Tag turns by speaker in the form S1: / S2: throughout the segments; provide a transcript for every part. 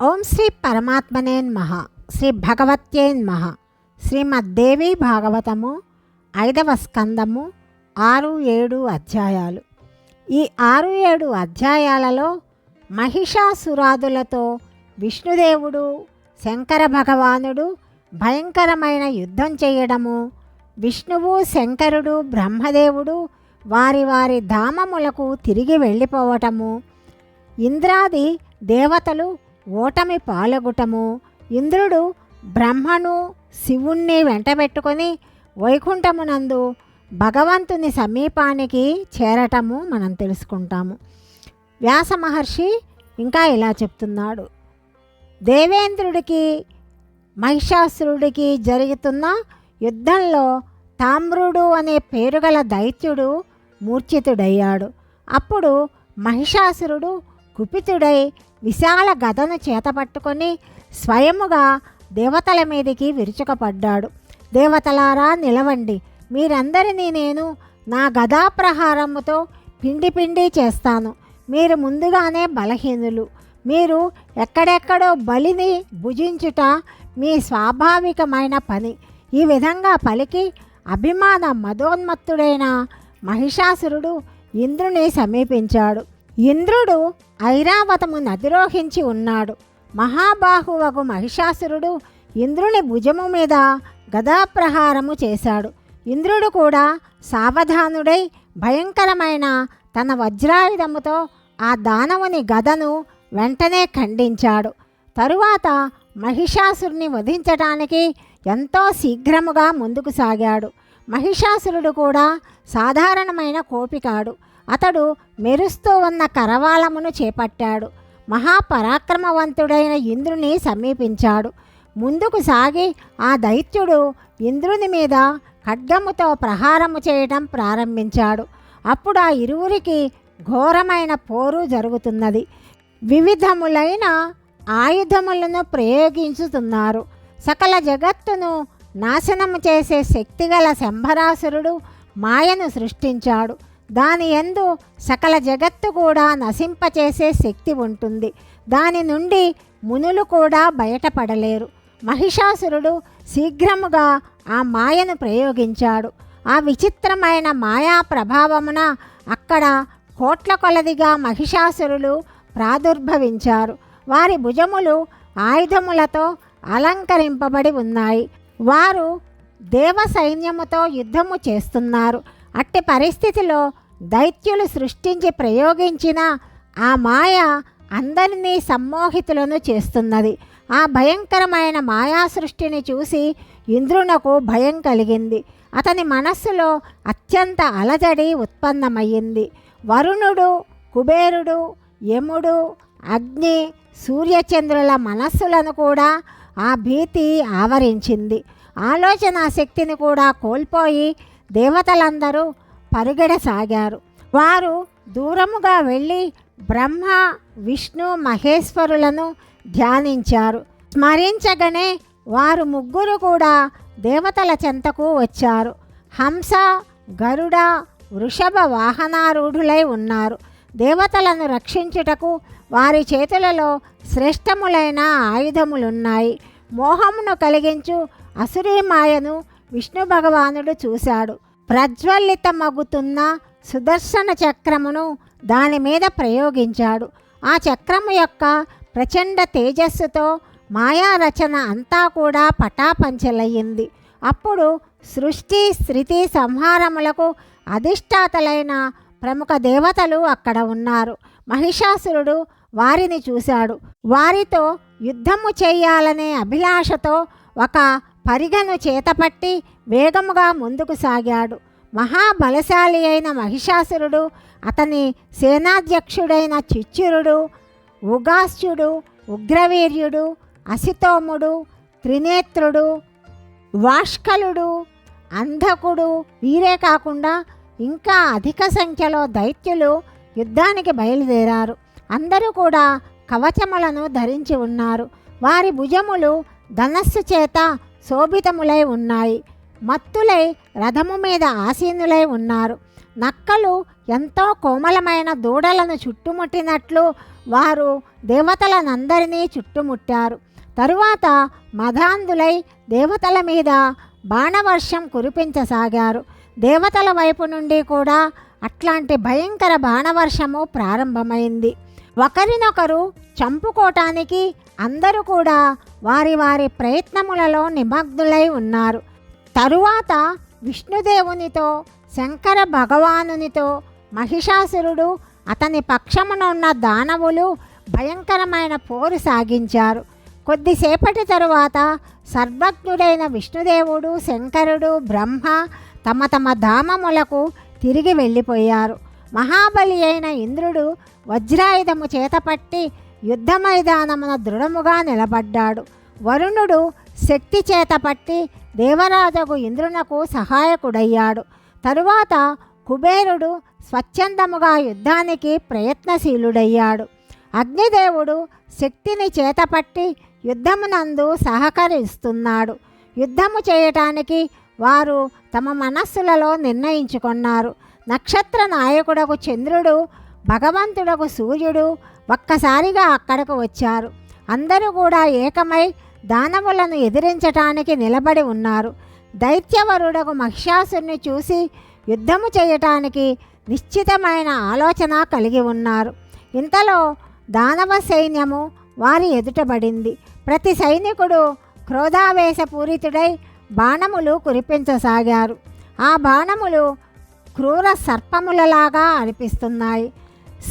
S1: ఓం శ్రీ పరమాత్మనేన్మహ శ్రీ భగవత్యేన్మహ శ్రీమద్దేవి భాగవతము ఐదవ స్కందము ఆరు ఏడు అధ్యాయాలు. ఈ ఆరు ఏడు అధ్యాయాలలో మహిషాసురాదులతో విష్ణుదేవుడు శంకర భగవానుడు భయంకరమైన యుద్ధం చేయడము విష్ణువు శంకరుడు బ్రహ్మదేవుడు వారి వారి ధామములకు తిరిగి వెళ్ళిపోవటము ఇంద్రాది దేవతలు ఓటమి పాలగుటము. ఇంద్రుడు బ్రహ్మను శివుణ్ణి వెంటబెట్టుకొని వైకుంఠమునందు భగవంతుని సమీపానికి చేరటము మనం తెలుసుకుంటాము. వ్యాస మహర్షి ఇంకా ఇలా చెప్తున్నాడు. దేవేంద్రుడికి మహిషాసురుడికి జరుగుతున్న యుద్ధంలో తామ్రుడు అనే పేరుగల దైత్యుడు మూర్ఛితుడయ్యాడు. అప్పుడు మహిషాసురుడు కుపితుడై విశాల గదను చేతపట్టుకొని స్వయముగా దేవతల మీదికి విరుచుకపడ్డాడు. దేవతలారా నిలవండి. మీరందరినీ నేను నా గదా ప్రహారముతో పిండి పిండి చేస్తాను. మీరు ముందుగానే బలహీనులు. మీరు ఎక్కడెక్కడో బలిని భుజించుట మీ స్వాభావికమైన పని. ఈ విధంగా పలికి అభిమాన మదోన్మత్తుడైన మహిషాసురుడు ఇంద్రుని సమీపించాడు. ఇంద్రుడు ఐరావతము నదిరోహించి ఉన్నాడు. మహాబాహువగు మహిషాసురుడు ఇంద్రుని భుజము మీద గదాప్రహారము చేశాడు. ఇంద్రుడు కూడా సావధానుడై భయంకరమైన తన వజ్రాయుధముతో ఆ దానవుని గదను వెంటనే ఖండించాడు. తరువాత మహిషాసురుని వధించటానికి ఎంతో శీఘ్రముగా ముందుకు సాగాడు. మహిషాసురుడు కూడా సాధారణమైన కోపికాడు. అతడు మెరుస్తూ ఉన్న కరవాలమును చేపట్టాడు. మహాపరాక్రమవంతుడైన ఇంద్రుని సమీపించాడు. ముందుకు సాగి ఆ దైత్యుడు ఇంద్రుని మీద ఖడ్గముతో ప్రహారము చేయటం ప్రారంభించాడు. అప్పుడు ఆ ఇరువురికి ఘోరమైన పోరు జరుగుతున్నది. వివిధములైన ఆయుధములను ప్రయోగించుతున్నారు. సకల జగత్తును నాశనము చేసే శక్తిగల శంభరాసురుడు మాయను సృష్టించాడు. దాని ఎందు సకల జగత్తు కూడా నశింపచేసే శక్తి ఉంటుంది. దాని నుండి మునులు కూడా బయటపడలేరు. మహిషాసురుడు శీఘ్రముగా ఆ మాయను ప్రయోగించాడు. ఆ విచిత్రమైన మాయా ప్రభావమున అక్కడ కోట్ల కొలదిగా మహిషాసురులు ప్రాదుర్భవించారు. వారి భుజములు ఆయుధములతో అలంకరింపబడి ఉన్నాయి. వారు దేవ సైన్యముతో యుద్ధము చేస్తున్నారు. అట్టి పరిస్థితిలో దైత్యులు సృష్టించి ప్రయోగించిన ఆ మాయ అందరినీ సమ్మోహితులను చేస్తున్నది. ఆ భయంకరమైన మాయా సృష్టిని చూసి ఇంద్రునకు భయం కలిగింది. అతని మనస్సులో అత్యంత అలజడి ఉత్పన్నమయ్యింది. వరుణుడు కుబేరుడు యముడు అగ్ని సూర్యచంద్రుల మనస్సులను కూడా ఆ భీతి ఆవరించింది. ఆలోచన శక్తిని కూడా కోల్పోయి దేవతలందరూ పరుగెడసాగారు వారు దూరముగా వెళ్ళి బ్రహ్మ విష్ణు మహేశ్వరులను ధ్యానించారు. స్మరించగానే వారు ముగ్గురు కూడా దేవతల చెంతకు వచ్చారు. హంస గరుడ వృషభ వాహనారూఢులై ఉన్నారు. దేవతలను రక్షించుటకు వారి చేతులలో శ్రేష్టములైన ఆయుధములున్నాయి. మోహమును కలిగించు అసురీమాయను విష్ణు భగవానుడు చూశాడు. ప్రజ్వలితమగుతున్న సుదర్శన చక్రమును దాని మీద ప్రయోగించాడు. ఆ చక్రము యొక్క ప్రచండ తేజస్సుతో మాయా రచన అంతా కూడా పటాపంచలయ్యింది. అప్పుడు సృష్టి శృతి సంహారములకు అధిష్టాతలైన ప్రముఖ దేవతలు అక్కడ ఉన్నారు. మహిషాసురుడు వారిని చూశాడు. వారితో యుద్ధము చేయాలనే అభిలాషతో ఒక పరిగను చేతపట్టి వేగముగా ముందుకు సాగాడు. మహాబలశాలి అయిన మహిషాసురుడు అతని సేనాధ్యక్షుడైన చిచ్చురుడు ఉగాస్యుడు ఉగ్రవీర్యుడు అసితోముడు త్రినేత్రుడు వాష్కలుడు అంధకుడు వీరే కాకుండా ఇంకా అధిక సంఖ్యలో దైత్యులు యుద్ధానికి బయలుదేరారు. అందరూ కూడా కవచములను ధరించి ఉన్నారు. వారి భుజములు ధనస్సు చేత శోభితములై ఉన్నాయి. మత్తులై రథము మీద ఆసీనులై ఉన్నారు. నక్కలు ఎంతో కోమలమైన దూడలను చుట్టుముట్టినట్లు వారు దేవతలనందరినీ చుట్టుముట్టారు. తరువాత మధాంధులై దేవతల మీద బాణవర్షం కురిపించసాగారు. దేవతల వైపు నుండి కూడా అట్లాంటి భయంకర బాణవర్షము ప్రారంభమైంది. ఒకరినొకరు చంపుకోటానికి అందరూ కూడా వారి వారి ప్రయత్నములలో నిమగ్నులై ఉన్నారు. తరువాత విష్ణుదేవునితో శంకర భగవానునితో మహిషాసురుడు అతని పక్షమునున్న దానవులు భయంకరమైన పోరు సాగించారు. కొద్దిసేపటి తరువాత సర్వజ్ఞుడైన విష్ణుదేవుడు శంకరుడు బ్రహ్మ తమ తమ ధామములకు తిరిగి వెళ్ళిపోయారు. మహాబలి అయిన ఇంద్రుడు వజ్రాయుధము చేతపట్టి యుద్ధ మైదానమున దృఢముగా నిలబడ్డాడు. వరుణుడు శక్తి చేతపట్టి దేవరాజగు ఇంద్రునకు సహాయకుడయ్యాడు. తరువాత కుబేరుడు స్వచ్ఛందముగా యుద్ధానికి ప్రయత్నశీలుడయ్యాడు. అగ్నిదేవుడు శక్తిని చేతపట్టి యుద్ధమునందు సహకరిస్తున్నాడు. యుద్ధము చేయటానికి వారు తమ మనస్సులలో నిర్ణయించుకున్నారు. నక్షత్ర నాయకుడకు చంద్రుడు భగవంతుడకు సూర్యుడు ఒక్కసారిగా అక్కడకు వచ్చారు. అందరూ కూడా ఏకమై దానవులను ఎదిరించటానికి నిలబడి ఉన్నారు. దైత్యవరుడకు మహిషాసుని చూసి యుద్ధము చేయటానికి నిశ్చితమైన ఆలోచన కలిగి ఉన్నారు. ఇంతలో దానవ సైన్యము వారి ఎదుటబడింది ప్రతి సైనికుడు క్రోధావేశపూరితుడై బాణములు కురిపించసాగారు. ఆ బాణములు క్రూర సర్పములలాగా అనిపిస్తున్నాయి.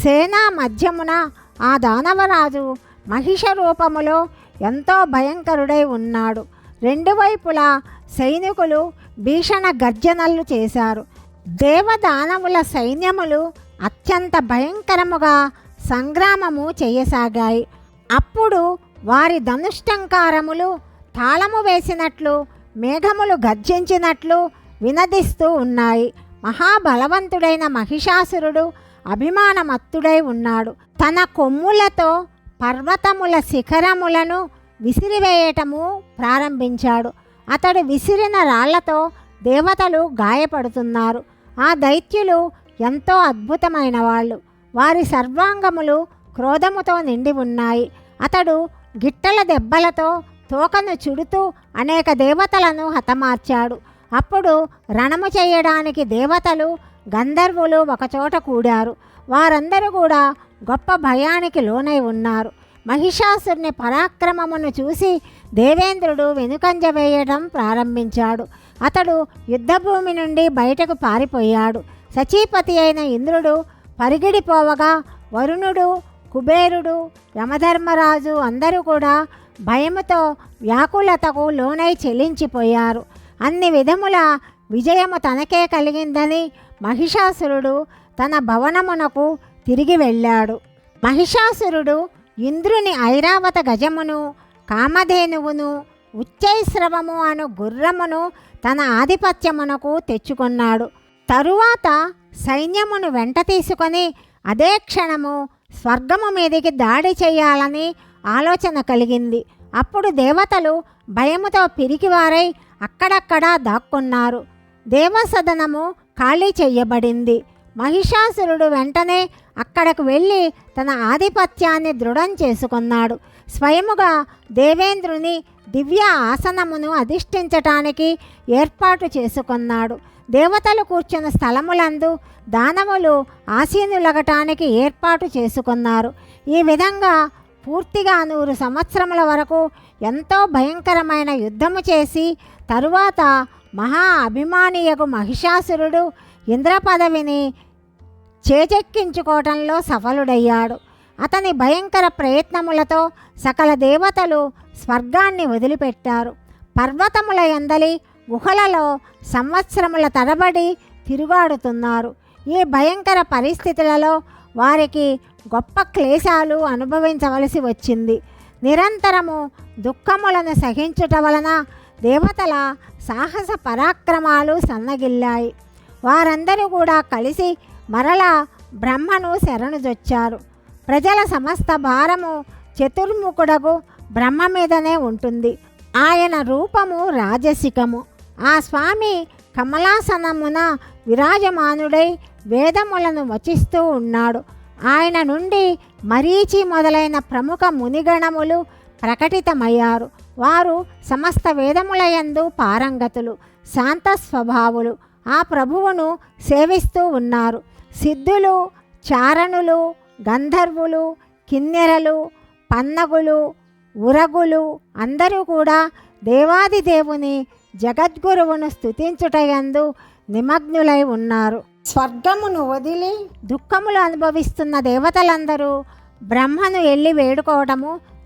S1: సేనా మధ్యమున ఆ దానవరాజు మహిష రూపములో ఎంతో భయంకరుడై ఉన్నాడు. రెండు వైపులా సైనికులు భీషణ గర్జనలు చేశారు. దేవదానవుల సైన్యములు అత్యంత భయంకరముగా సంగ్రామము చేయసాగాయి. అప్పుడు వారి ధనుష్టంకారములు తాళము వేసినట్లు మేఘములు గర్జించినట్లు వినదిస్తూ ఉన్నాయి. మహాబలవంతుడైన మహిషాసురుడు అభిమానమత్తుడై ఉన్నాడు. తన కొమ్ములతో పర్వతముల శిఖరములను విసిరివేయటము ప్రారంభించాడు. అతడు విసిరిన రాళ్ళతో దేవతలు గాయపడుతున్నారు. ఆ దైత్యులు ఎంతో అద్భుతమైన వాళ్ళు. వారి సర్వాంగములు క్రోధముతో నిండి ఉన్నాయి. అతడు గిట్టల దెబ్బలతో తోకను చుడుతూ అనేక దేవతలను హతమార్చాడు. అప్పుడు రణము చేయడానికి దేవతలు గంధర్వులు ఒకచోట కూడారు. వారందరూ కూడా గొప్ప భయానికి లోనై ఉన్నారు. మహిషాసుని పరాక్రమమును చూసి దేవేంద్రుడు వెనుకంజ వేయడం ప్రారంభించాడు. అతడు యుద్ధభూమి నుండి బయటకు పారిపోయాడు. సచీపతి అయిన ఇంద్రుడు పరిగిడిపోవగా వరుణుడు కుబేరుడు యమధర్మరాజు అందరూ కూడా భయముతో వ్యాకులతకు లోనై చెల్లించిపోయారు అన్ని విధముల విజయము తనకే కలిగిందని మహిషాసురుడు తన భవనమునకు తిరిగి వెళ్ళాడు. మహిషాసురుడు ఇంద్రుని ఐరావత గజమును కామధేనువును ఉచ్చైశ్రవము అను గుర్రమును తన ఆధిపత్యమునకు తెచ్చుకున్నాడు. తరువాత సైన్యమును వెంట తీసుకొని అదే క్షణము స్వర్గము మీదికి దాడి చేయాలని ఆలోచన కలిగింది. అప్పుడు దేవతలు భయముతో పిరికివారై అక్కడక్కడ దాక్కున్నారు. దేవసదనము ఖాళీ చెయ్యబడింది. మహిషాసురుడు వెంటనే అక్కడకు వెళ్ళి తన ఆధిపత్యాన్ని దృఢం చేసుకున్నాడు. స్వయముగా దేవేంద్రుని దివ్య ఆసనమును అధిష్ఠించటానికి ఏర్పాటు చేసుకున్నాడు. దేవతలు కూర్చున్న స్థలములందు దానవులు ఆసీనులగటానికి ఏర్పాటు చేసుకున్నారు. ఈ విధంగా పూర్తిగా నూరు సంవత్సరముల వరకు ఎంతో భయంకరమైన యుద్ధము చేసి తరువాత మహా అభిమానియగు మహిషాసురుడు ఇంద్ర పదవిని చేజెక్కించుకోవటంలో సఫలుడయ్యాడు. అతని భయంకర ప్రయత్నములతో సకల దేవతలు స్వర్గాన్ని వదిలిపెట్టారు. పర్వతముల ఎందలి గుహలలో సంవత్సరముల తరబడి తిరుగాడుతున్నారు. ఈ భయంకర పరిస్థితులలో వారికి గొప్ప క్లేశాలు అనుభవించవలసి వచ్చింది. నిరంతరము దుఃఖములను సహించుట వలన దేవతల సాహస పరాక్రమాలు సన్నగిల్లాయి. వారందరూ కూడా కలిసి మరలా బ్రహ్మను శరణుజొచ్చారు. ప్రజల సమస్త భారము చతుర్ముఖుడకు బ్రహ్మ మీదనే ఉంటుంది. ఆయన రూపము రాజసికము. ఆ స్వామి కమలాసనమున విరాజమానుడై వేదములను వచిస్తూ ఉన్నాడు. ఆయన నుండి మరీచి మొదలైన ప్రముఖ మునిగణములు ప్రకటితమయ్యారు. వారు సమస్త వేదములయందు పారంగతులు శాంత స్వభావులు. ఆ ప్రభువును సేవిస్తూ ఉన్నారు. సిద్ధులు చారణులు గంధర్వులు కిన్నెరలు పన్నగులు ఉరగులు అందరూ కూడా దేవాది దేవుని జగద్గురువును స్తుతించుటయందు నిమగ్నులై ఉన్నారు. స్వర్గమును వదిలి దుఃఖములు అనుభవిస్తున్న దేవతలందరూ బ్రహ్మను వెళ్ళి వేడుకోవడము